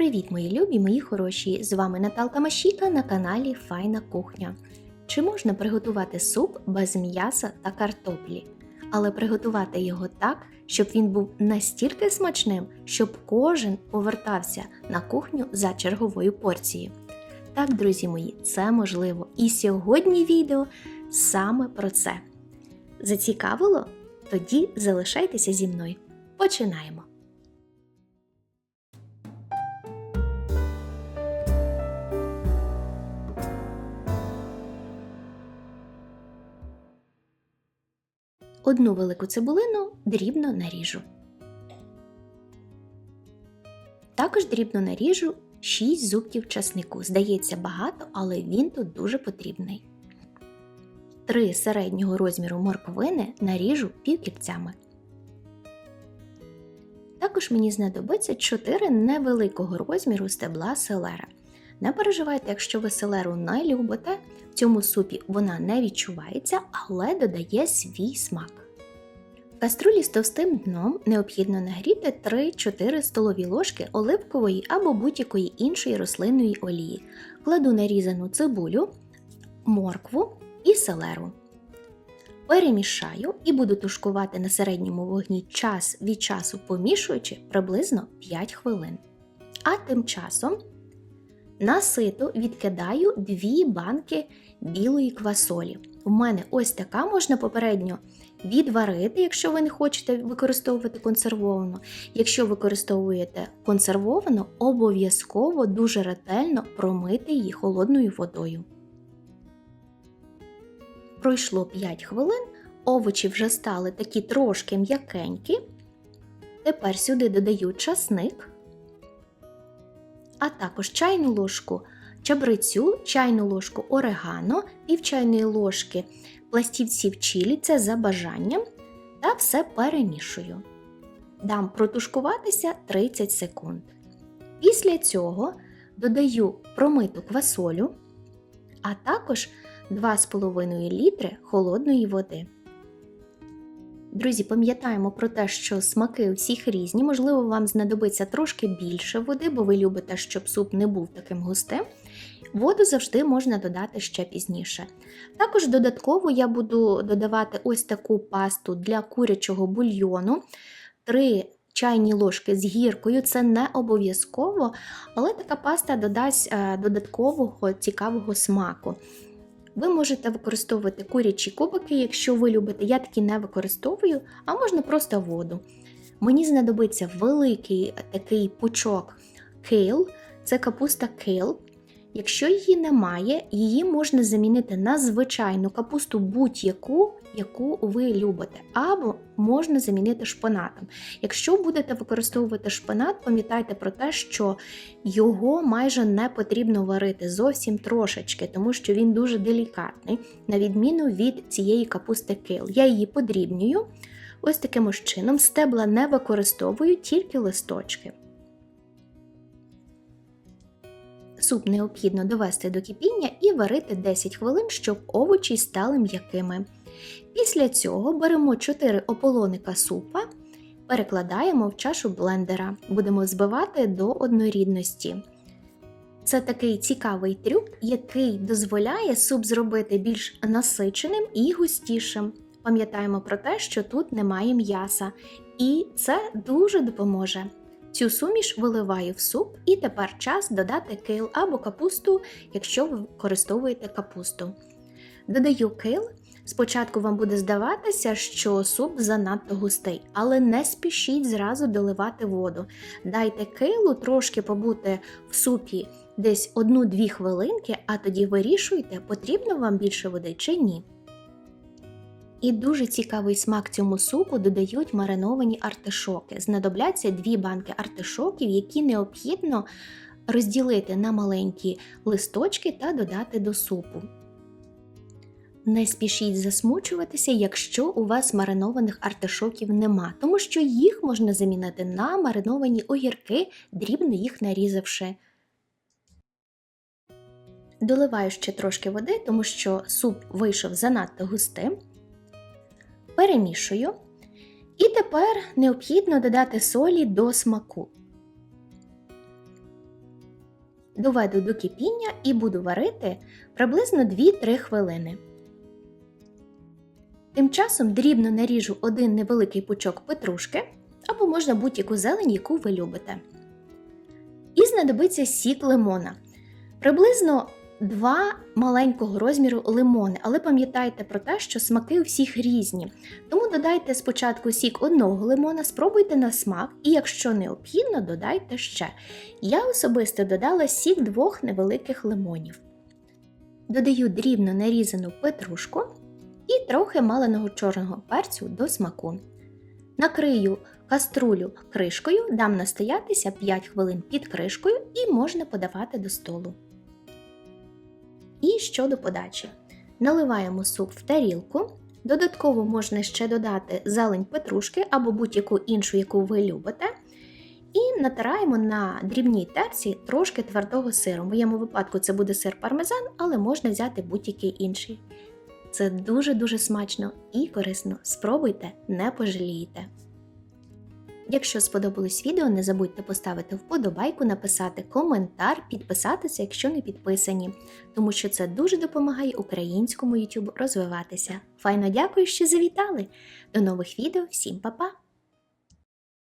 Привіт, мої любі, мої хороші! З вами Наталка Машіка на каналі Файна Кухня. Чи можна приготувати суп без м'яса та картоплі? Але приготувати його так, щоб він був настільки смачним, щоб кожен повертався на кухню за черговою порцією. Так, друзі мої, це можливо. І сьогодні відео саме про це. Зацікавило? Тоді залишайтеся зі мною. Починаємо! Одну велику цибулину дрібно наріжу. Також дрібно наріжу 6 зубків часнику. Здається, багато, але він тут дуже потрібний. Три середнього розміру морковини наріжу півкільцями. Також мені знадобиться 4 невеликого розміру стебла селера. Не переживайте, якщо ви селеру не любите, в цьому супі вона не відчувається, але додає свій смак. В каструлі з товстим дном необхідно нагріти 3-4 столові ложки оливкової або будь-якої іншої рослинної олії. Кладу нарізану цибулю, моркву і селеру. Перемішаю і буду тушкувати на середньому вогні час від часу помішуючи приблизно 5 хвилин. А тим часом на сито відкидаю 2 банки білої квасолі. У мене ось така можна попередньо відварити, якщо ви не хочете використовувати консервовану. Якщо використовуєте консервовану, обов'язково дуже ретельно промити її холодною водою. Пройшло 5 хвилин, овочі вже стали такі трошки м'якенькі. Тепер сюди додаю часник, а також чайну ложку чабрицю, чайну ложку орегано, пів чайної ложки пластівців чилі, це за бажанням, та все перемішую. Дам протушкуватися 30 секунд. Після цього додаю промиту квасолю, а також 2,5 літри холодної води. Друзі, пам'ятаємо про те, що смаки всіх різні, можливо, вам знадобиться трошки більше води, бо ви любите, щоб суп не був таким густим. Воду завжди можна додати ще пізніше. Також додатково я буду додавати ось таку пасту для курячого бульйону. 3 чайні ложки з гіркою, це не обов'язково, але така паста додасть е, додаткового цікавого смаку. Ви можете використовувати курячі кубики, якщо ви любите, я такі не використовую, а можна просто воду. Мені знадобиться великий такий пучок кейл, це капуста кейл. Якщо її немає, її можна замінити на звичайну капусту будь-яку, яку ви любите, або можна замінити шпинатом. Якщо будете використовувати шпинат, пам'ятайте про те, що його майже не потрібно варити зовсім трошечки, тому що він дуже делікатний, на відміну від цієї капусти кил. Я її подрібнюю. Ось таким чином стебла не використовую, тільки листочки. Суп необхідно довести до кипіння і варити 10 хвилин, щоб овочі стали м'якими. Після цього беремо 4 ополоника супа, перекладаємо в чашу блендера, будемо збивати до однорідності. Це такий цікавий трюк, який дозволяє суп зробити більш насиченим і густішим. Пам'ятаємо про те, що тут немає м'яса, і це дуже допоможе. Цю суміш виливаю в суп, і тепер час додати кейл або капусту, якщо ви використовуєте капусту. Додаю кейл. Спочатку вам буде здаватися, що суп занадто густий, але не спішіть зразу доливати воду. Дайте кейлу трошки побути в супі десь 1-2 хвилинки, а тоді вирішуйте, потрібно вам більше води чи ні. І дуже цікавий смак цьому супу додають мариновані артишоки. Знадобляться дві банки артишоків, які необхідно розділити на маленькі листочки та додати до супу. Не спішіть засмучуватися, якщо у вас маринованих артишоків нема, тому що їх можна замінити на мариновані огірки, дрібно їх нарізавши. Доливаю ще трошки води, тому що суп вийшов занадто густим перемішую. І тепер необхідно додати солі до смаку. доведу до кипіння і буду варити приблизно 2-3 хвилини. Тим часом дрібно наріжу один невеликий пучок петрушки або можна будь-яку зелень, яку ви любите. І знадобиться сік лимона. Приблизно 2 маленького розміру лимони, але пам'ятайте про те, що смаки у всіх різні. Тому додайте спочатку сік одного лимона, спробуйте на смак, і якщо необхідно, додайте ще. Я особисто додала сік двох невеликих лимонів. Додаю дрібно нарізану петрушку і трохи маленого чорного перцю до смаку. Накрию каструлю кришкою, дам настоятися 5 хвилин під кришкою і можна подавати до столу. І щодо подачі. Наливаємо суп в тарілку. Додатково можна ще додати зелень петрушки або будь-яку іншу, яку ви любите. І натираємо на дрібній терці трошки твердого сиру. В моєму випадку це буде сир пармезан, але можна взяти будь-який інший. Це дуже-дуже смачно і корисно. Спробуйте, не пожалієте. Якщо сподобалось відео, не забудьте поставити вподобайку, написати коментар, підписатися, якщо не підписані, тому що це дуже допомагає українському YouTube розвиватися. Файно дякую, що завітали! До нових відео, всім па-па!